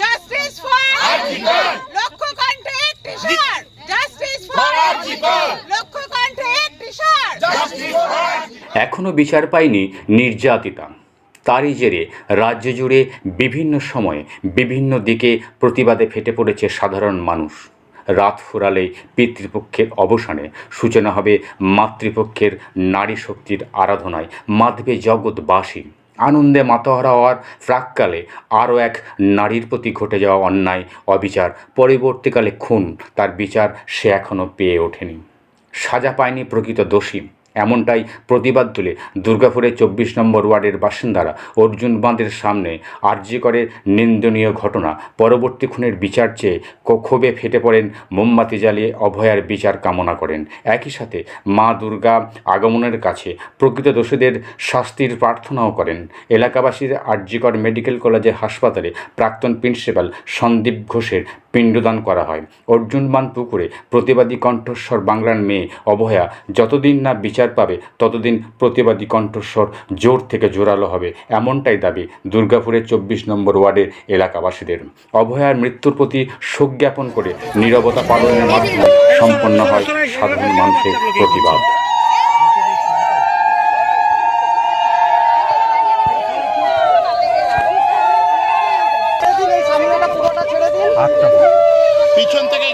Justice for লক্ষ্য কণ্ঠে একটি স্বর জাস্টিস ফর লক্ষ্য কণ্ঠে একটি স্বর এখনও বিচার পায়নি নির্যাতিতা। তারই জেরে রাজ্য জুড়ে বিভিন্ন সময়ে বিভিন্ন দিকে প্রতিবাদে ফেটে পড়েছে সাধারণ মানুষ। রাত ফুরালে পিতৃপক্ষের অবসানে সূচনা হবে মাতৃপক্ষের নারী শক্তির আরাধনায়। মাধবে জগৎবাসী। আনন্দে মাতোহারা হওয়ার প্রাককালে আরও এক নারীর প্রতি ঘটে যাওয়া অন্যায়, অবিচার, পরবর্তীকালে খুন, তার বিচার সে এখনও পেয়ে ওঠেনি। সাজা পায়নি প্রকৃত দোষী। এমনটাই প্রতিবাদ তুলে দুর্গাপুরের চব্বিশ নম্বর ওয়ার্ডের বাসিন্দারা অর্জুন বাঁধের সামনে আর্যিকরের নিন্দনীয় ঘটনা। পরবর্তী খুনের বিচার চেয়ে ক্ষোভে ফেটে পড়েন মোমবাতি জ্বালিয়ে অভয়ার বিচার কামনা করেন। একই সাথে মা দুর্গা আগমনের কাছে প্রকৃত দোষীদের শাস্তির প্রার্থনাও করেন। এলাকাবাসীর আর্যিকর মেডিকেল কলেজের হাসপাতালে প্রাক্তন প্রিন্সিপাল সন্দীপ ঘোষের পিণ্ডদান করা হয়। অর্জুনবান পুকুরে প্রতিবাদী কণ্ঠস্বর বাংলার মেয়ে অভয়া যতদিন না বিচার পাবে, ততদিন প্রতিবাদী কণ্ঠস্বর জোর থেকে জোরালো হবে, এমনটাই দাবি দুর্গাপুরের চব্বিশ নম্বর ওয়ার্ডের এলাকাবাসীদের। অভয়ার মৃত্যুর প্রতি শোক জ্ঞাপন করে নীরবতা পালনের মাধ্যমে সম্পন্ন হয় সাধারণ মানুষের প্রতিবাদ। পিছন থেকে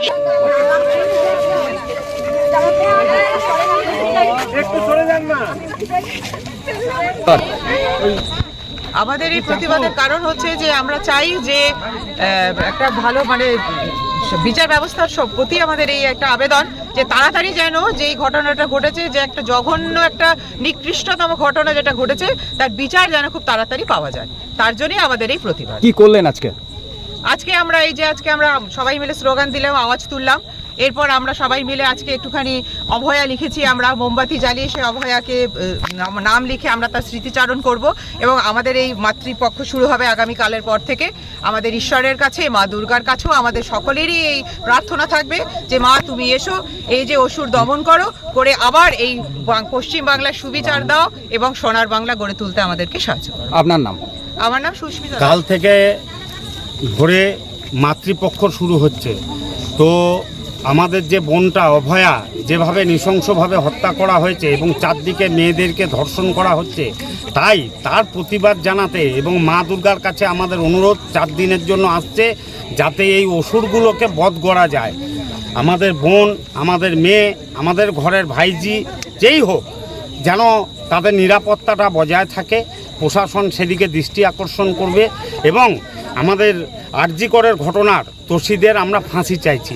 আমাদের এই প্রতিবাদের কারণ হচ্ছে যে আমরা চাই যে একটা ভালো মানে বিচার ব্যবস্থার সব প্রতি আমাদের এই একটা আবেদন যে তাড়াতাড়ি যেন যে এই ঘটনাটা ঘটেছে যে একটা জঘন্য একটা নিকৃষ্টতম ঘটনা যেটা ঘটেছে তার বিচার যেন খুব তাড়াতাড়ি পাওয়া যায়। তার জন্যই আমাদের এই প্রতিবাদ। কি করলেন আজকে? আজকে আমরা এই যে আজকে আমরা সবাই মিলে স্লোগান দিলাম আওয়াজ তুললাম। এরপর আমরা সবাই মিলে আজকে একটুখানি অভয়া লিখেছি আমরা মোমবাতি জ্বালিয়ে সে অভয়াকে নাম- নাম লিখে আমরা তার স্মৃতিচারণ করব এবং আমাদের এই মাতৃপক্ষ শুরু হবে আগামীকালের পর থেকে। আমাদের ঈশ্বরের কাছে মা দুর্গার কাছেও আমাদের সকলেরই এই প্রার্থনা থাকবে যে মা তুমি এসো এই যে অসুর দমন করো করে আবার এই বাং- পশ্চিম বাংলার সুবিচার দাও এবং সোনার বাংলা গড়ে তুলতে আমাদেরকে সাহায্য করো। আপনার নাম? আমার নাম সুস্মিতা। কাল থেকে ধরে মাতৃপক্ষ শুরু হচ্ছে। তো আমাদের যে বোনটা অভয়া, যেভাবে নৃশংসভাবে হত্যা করা হয়েছে এবং চারদিকে মেয়েদেরকে ধর্ষণ করা হচ্ছে, তাই তার প্রতিবাদ জানাতে এবং মা দুর্গার কাছে আমাদের অনুরোধ, চার দিনের জন্য আসছে যাতে এই অসুরগুলোকে বধ করা যায়। আমাদের বোন, আমাদের মেয়ে, আমাদের ঘরের ভাইজি, যেই হোক, যেন তাদের নিরাপত্তাটা বজায় থাকে, প্রশাসন সেদিকে দৃষ্টি আকর্ষণ করবে এবং আমাদের আরজিকরের ঘটনার দোষীদের আমরা ফাঁসি চাইছি।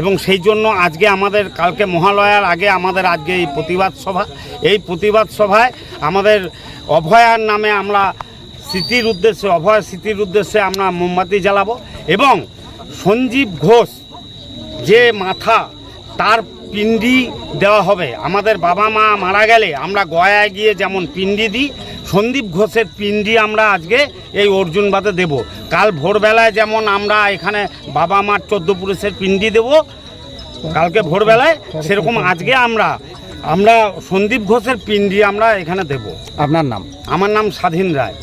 এবং সেই জন্য আজকে আমাদের কালকে মহালয়ার আগে আমাদের আজকে এই প্রতিবাদ সভা এই প্রতিবাদ সভায় আমাদের অভয়ার নামে আমরা স্মৃতির উদ্দেশ্যে অভয় স্মৃতির উদ্দেশ্যে আমরা মোমবাতি জ্বালাবো এবং সঞ্জীব ঘোষ যে মাথা তার পিণ্ডি দেওয়া হবে। আমাদের বাবা মা মারা গেলে আমরা গয়ায় গিয়ে যেমন পিণ্ডি দিই সন্দীপ ঘোষের পিণ্ডি আমরা আজকে এই অর্জুনবাদে দেব। কাল ভোরবেলায় যেমন আমরা এখানে বাবা মার চোদ্দ পুরুষের পিণ্ডি দেব কালকে ভোরবেলায় সেরকম আজকে আমরা আমরা সন্দীপ ঘোষের পিণ্ডি আমরা এখানে দেব। আপনার নাম? আমার নাম স্বাধীন রায়।